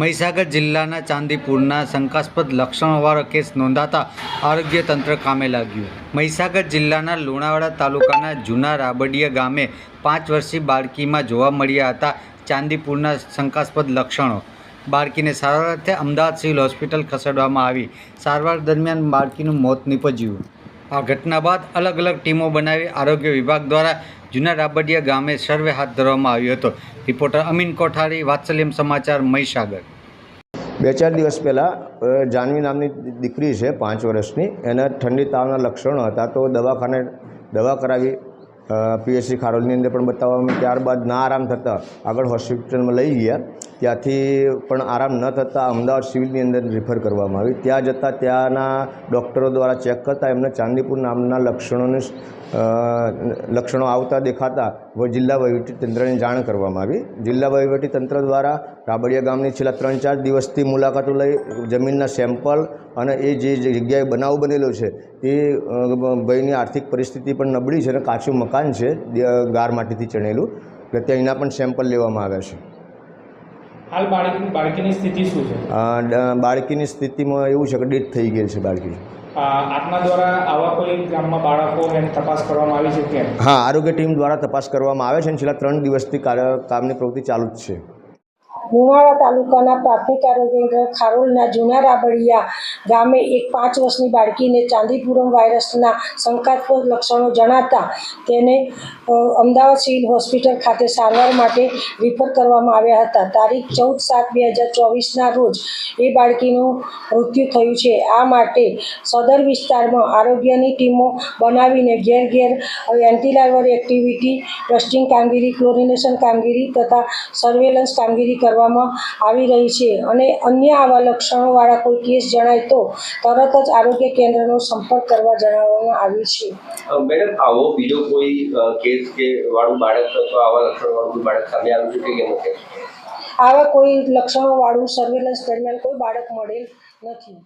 મહીસાગર જિલ્લાના ચાંદીપુરના શંકાસ્પદ લક્ષણોવાળો કેસ નોંધાતા આરોગ્ય તંત્ર કામે લાગ્યું. મહીસાગર જિલ્લાના લુણાવાડા તાલુકાના જૂના રાબડિયા ગામે પાંચ વર્ષીય બાળકીમાં જોવા મળ્યા હતા ચાંદીપુરના શંકાસ્પદ લક્ષણો. બાળકીને સારવાર અર્થે અમદાવાદ સિવિલ હોસ્પિટલ ખસેડવામાં આવી. સારવાર દરમિયાન બાળકીનું મોત નીપજ્યું. આ ઘટના બાદ અલગ અલગ ટીમો બનાવી આરોગ્ય વિભાગ દ્વારા જૂના રાબડિયા ગામે સર્વે હાથ ધરવામાં આવ્યો હતો. રિપોર્ટર અમીન કોઠારી, વાત્સલ્યમ સમાચાર મહીસાગર. બે ચાર દિવસ પહેલાં જાનવી નામની દીકરી છે, પાંચ વર્ષની. એને ઠંડી તાવના લક્ષણો હતા તો દવાખાને, દવા કરાવી પીએચસી ખારોલની અંદર પણ બતાવવામાં ત્યારબાદ ના આરામ થતાં આગળ હોસ્પિટલમાં લઈ ગયા. ત્યાંથી પણ આરામ ન થતાં અમદાવાદ સિવિલની અંદર રિફર કરવામાં આવી. ત્યાં જતાં ત્યાંના ડૉક્ટરો દ્વારા ચેક કરતાં એમને ચાંદીપુર નામના લક્ષણોને લક્ષણો આવતા દેખાતા વ જિલ્લા વહીવટી તંત્રને જાણ કરવામાં આવી. જિલ્લા વહીવટી તંત્ર દ્વારા રાબડિયા ગામની છેલ્લા ત્રણ ચાર દિવસથી મુલાકાતો લઈ જમીનના સેમ્પલ અને એ જે જગ્યાએ બનાવ બનેલો છે, તે ભાઈની આર્થિક પરિસ્થિતિ પણ નબળી છે અને કાચું મકાન છે ગાર માટીથી ચણેલું. એટલે ત્યાં એના પણ સેમ્પલ લેવામાં આવ્યા છે. હાલ બાળકી બાળકીની સ્થિતિ શું છે? બાળકીની સ્થિતિમાં એવું છે કે ડેથ થઈ ગઈ છે બાળકી. આપના દ્વારા આવા કોઈ ગામમાં બાળકો એની તપાસ કરવામાં આવી છે કે હા આરોગ્ય ટીમ દ્વારા તપાસ કરવામાં આવે છે અને છેલ્લા ત્રણ દિવસથી કાર્ય કામની પ્રવૃત્તિ ચાલુ જ છે. લુણાવાડા તાલુકાના પ્રાથમિક આરોગ્ય કેન્દ્ર ખારોલના જૂના રાબડિયા ગામે એક પાંચ વર્ષની બાળકીને ચાંદીપુરમ વાયરસના શંકાસ્પદ લક્ષણો જણાતા તેને અમદાવાદ સિવિલ હોસ્પિટલ ખાતે સારવાર માટે રિફર કરવામાં આવ્યા હતા. તારીખ ચૌદ સાત બે હજાર ચોવીસના રોજ એ બાળકીનું મૃત્યુ થયું છે. આ માટે સદર વિસ્તારમાં આરોગ્યની ટીમો બનાવીને ઘેર ઘેર એન્ટીલાર્વર એક્ટિવિટી ટેસ્ટિંગ કામગીરી, ક્લોરિનેશન કામગીરી તથા સર્વેલન્સ કામગીરી કરવામાં આવી રહી છે. અને અન્ય આવા લક્ષણોવાળા કોઈ કેસ જણાય તો તરત જ આરોગ્ય કેન્દ્રનો સંપર્ક કરવા જણાવવામાં આવ્યું છે. મેડમ આવો બીજો કોઈ કેસ કે વાળું બાળક અથવા આવા લક્ષણવાળું બાળક સામે આવ્યું છે કે કેમ આવા કોઈ લક્ષણોવાળું સર્વેલન્સ દરમિયાન કોઈ બાળક મળેલ નથી.